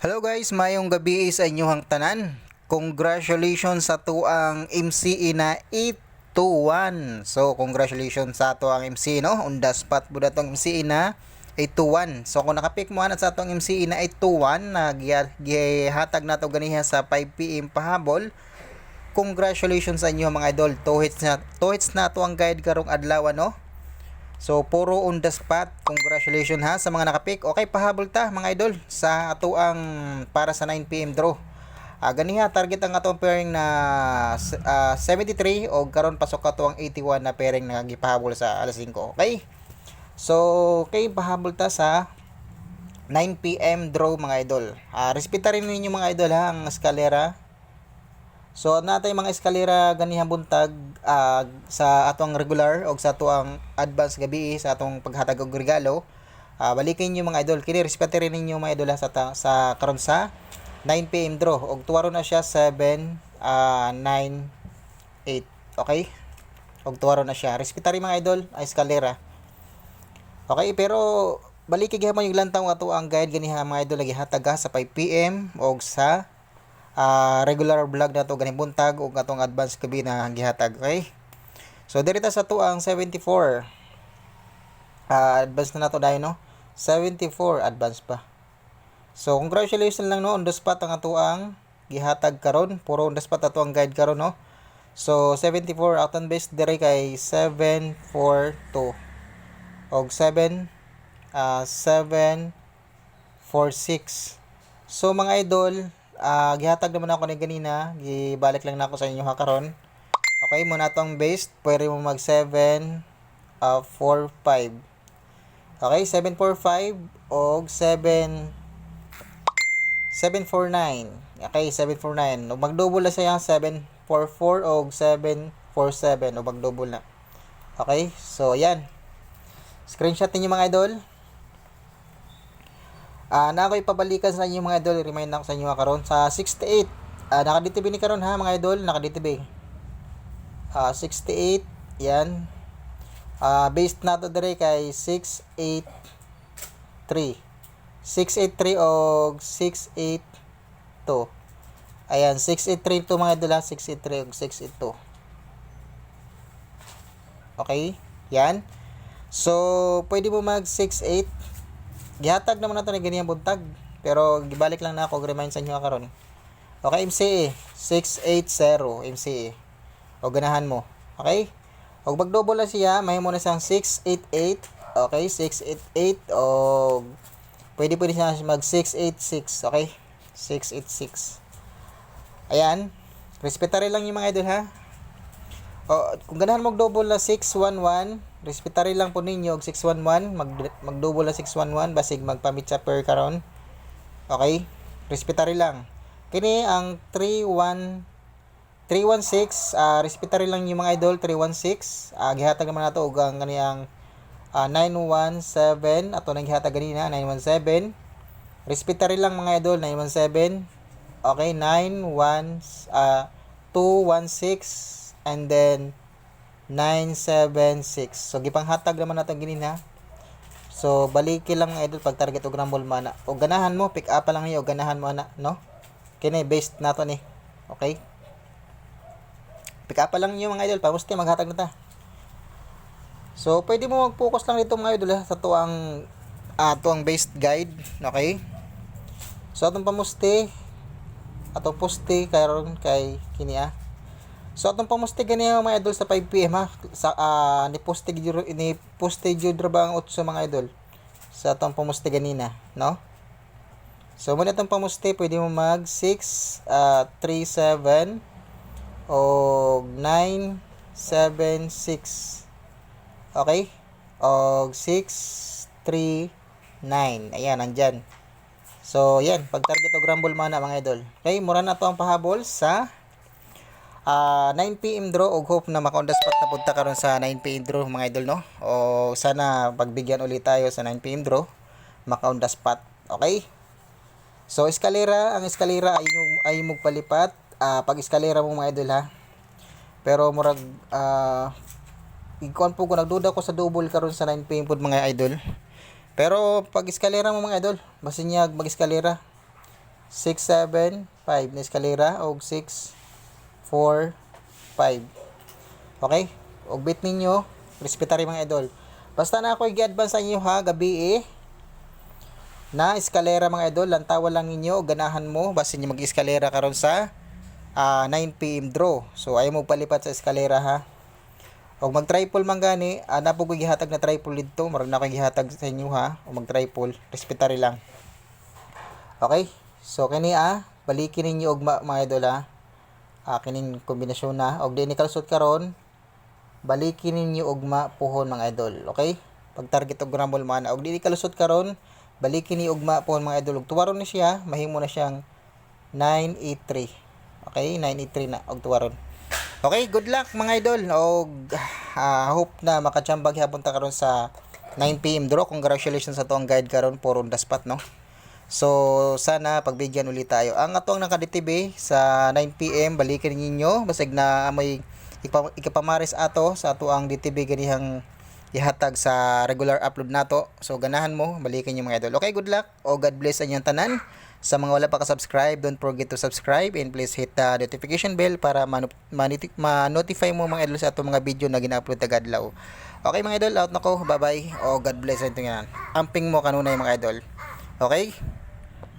Hello guys, mayong gabi sa inyong tanan. Congratulations sa tuang MCE na 821. So congratulations sa tuang MCE no. On the spot po datong MCE na 821. So kung nakapik mo ana sa atong MCE na 821 na giha- gihatag nato ganiha sa 5 PM pahabol. Congratulations sa inyo mga idol. Two hits na two hits na to ang guide karong adlaw no. So, puro on the spot. Congratulations ha sa mga nakapik. Okay, pahabol ta mga idol sa ato ang para sa 9pm draw. Ah, ganiha, target ang atong pairing na ah, 73 o karon pasok ato ang 81 na pairing na gipahabol sa alas 5. Okay? So, okay, pahabol ta sa 9pm draw mga idol. Ah, respeta rin ninyo mga idol ha ang eskalera. So natay mga eskalera ganihang buntag ah, sa atong regular o sa atong advance gabi sa atong paghatag og regalo. Ah, balikin niyo mga idol kini respeto rin ninyo mga idol sa ta- sa karon sa 9 PM draw og tuwaro na siya 7 ah 9 8 okay? Og tuwaro na siya. Respeto rin mga idol ang eskalera. Okay, pero balik gihapon yung lantaw ato ang guide ganiha mga idol lagi hatag ha, sa 5 PM og sa ah, regular vlog na to ganing buntag ug atong advance kabi na gihatag okay? So dirita sa to ang 74 Ah, advance na nato dayon no? 74 advance pa. So congratulations lang no? On the spot ang ato ang gihatag karon. Puro on the spot ato ang guide karon no? So 74 aton base dire kay 742 og 7 ah 7 46 So mga idol, ah gihatag naman ako ni ganina, gibalik lang na ako sa inyo ha karon. Okay, muna tong base, pwede mo mag 7 uh, 4 5. Okay, 7 4 5 og 7 749. Okay, 749. Ug mag-double na siya 744 og 747 ug mag-double na. Okay? So, ayan. Screenshot ninyo mga idol. Ah, na ako'y pabalikan sa inyo mga idol, remind ako sa inyo karon sa 68. Ah, naka-DTB ni karon ha mga idol, naka-DTB. Ah, 68, yan. Ah, based nato dire kay 683. 683 og 682. Ayan, 683 to mga idol ha, 683 og 682. Okay? Yan. So, pwede mo mag 68 gihatag naman nato ni ganyan buntag pero gibalik lang na ako remind sa inyo karon. Okay MCA 680 MCA o ganahan mo. Okay? Og mag-double na siya may mo na siyang 688 okay 688 o pwede pwede siya mag 686 okay? 686 ayan. Respetare lang yung mga idol ha? O, kung ganahan mo double na 611, respetary lang po ninyo og 611, mag mag-double na 611 basig magpamit sa per karon. Okay? Respetary lang. Kini ang 31 316, ah respetary lang yung mga idol 316. Ah gihatag naman nato og ang kaniyang ah, 917 ato nang gihatag ganina 917. Respetary lang mga idol 917. Okay, 91 ah 216 and then 976. So gipanghatag naman nato ginin ha. So baliki lang idol pag target og rumble mana. O ganahan mo pick up lang niyo o ganahan mo na, no? Kini based nato ni. Okay? Pick up lang niyo mga idol pamusti maghatag na ta. So pwede mo mag-focus lang dito mga idol ha, sa tuang ah, tuang based guide, okay? So atong pamusti atong poste karon kay kini ah So atong pamusti gani mga idol sa 5 PM ha. Sa ah, ni poste gyud ni poste gyud ra ba ang utso mga idol. Sa atong pamusti ganina, no? So muna atong pamusti pwede mo mag 6 ah, 3 7 o 9 7 6. Okay? Og 6 3 9. Ayan, nandyan. So, yan. Pag target o grumble mana mga idol. Okay, mura na to ang pahabol sa Ah, 9 PM draw og hope na maka on the spot na punta karon sa 9 PM draw mga idol no. O sana pagbigyan ulit tayo sa 9 PM draw maka on the spot. Okay? So eskalera, ang eskalera ay yung ay magpalipat. Ah, pag eskalera mo mga idol ha. Pero murag ah ikuan po ko nagduda ko sa double karon sa 9 PM pod mga idol. Pero pag eskalera mo mga idol, basta niya mag eskalera. 6, 7, 5 na eskalera og 6, 4, 5. Okay? Og bit ninyo, respetary mga idol. Basta na ako i-advance sa inyo ha, gabi eh. Na eskalera mga idol, lantawan lang ninyo, ganahan mo, basta niyo mag-eskalera karon sa ah, 9 PM draw. So ayaw mo palipat sa eskalera ha. Og mag-triple man gani, ana po ko gihatag na triple dito, maron na ko gihatag sa inyo ha. O mag-triple, respetary lang. Okay? So kini ah, balikin ninyo og mga idol ah. Kining kombinasyon na og di ni kalusot karon, balikin ninyo ugma puhon mga idol, okay? Pag target og rumble man og di ni kalusot karon, balikin ni ugma puhon mga idol. Og tuwaron ni siya, mahimo na siyang 983. Okay, 983 na og tuwaron. Okay, good luck mga idol. Og ah, hope na makachambag hapon ta karon sa 9 PM draw. Congratulations sa tuang guide karon for on the spot no. So sana pagbigyan ulit tayo. Ang atong nakaditib sa 9 PM balikan ninyo basig na amoy ikapamaris ato sa ato ang DTB ganihang ihatag sa regular upload nato. So ganahan mo, balikan niyo mga idol. Okay, good luck. O God bless sa inyong tanan. Sa mga wala pa ka-subscribe, don't forget to subscribe and please hit the notification bell para ma-notify mo mga idol sa ato mga video na gina-upload tagadlaw. Okay mga idol, out na ko. Bye-bye. O God bless sa inyong tanan. Amping mo kanunay mga idol. Okay?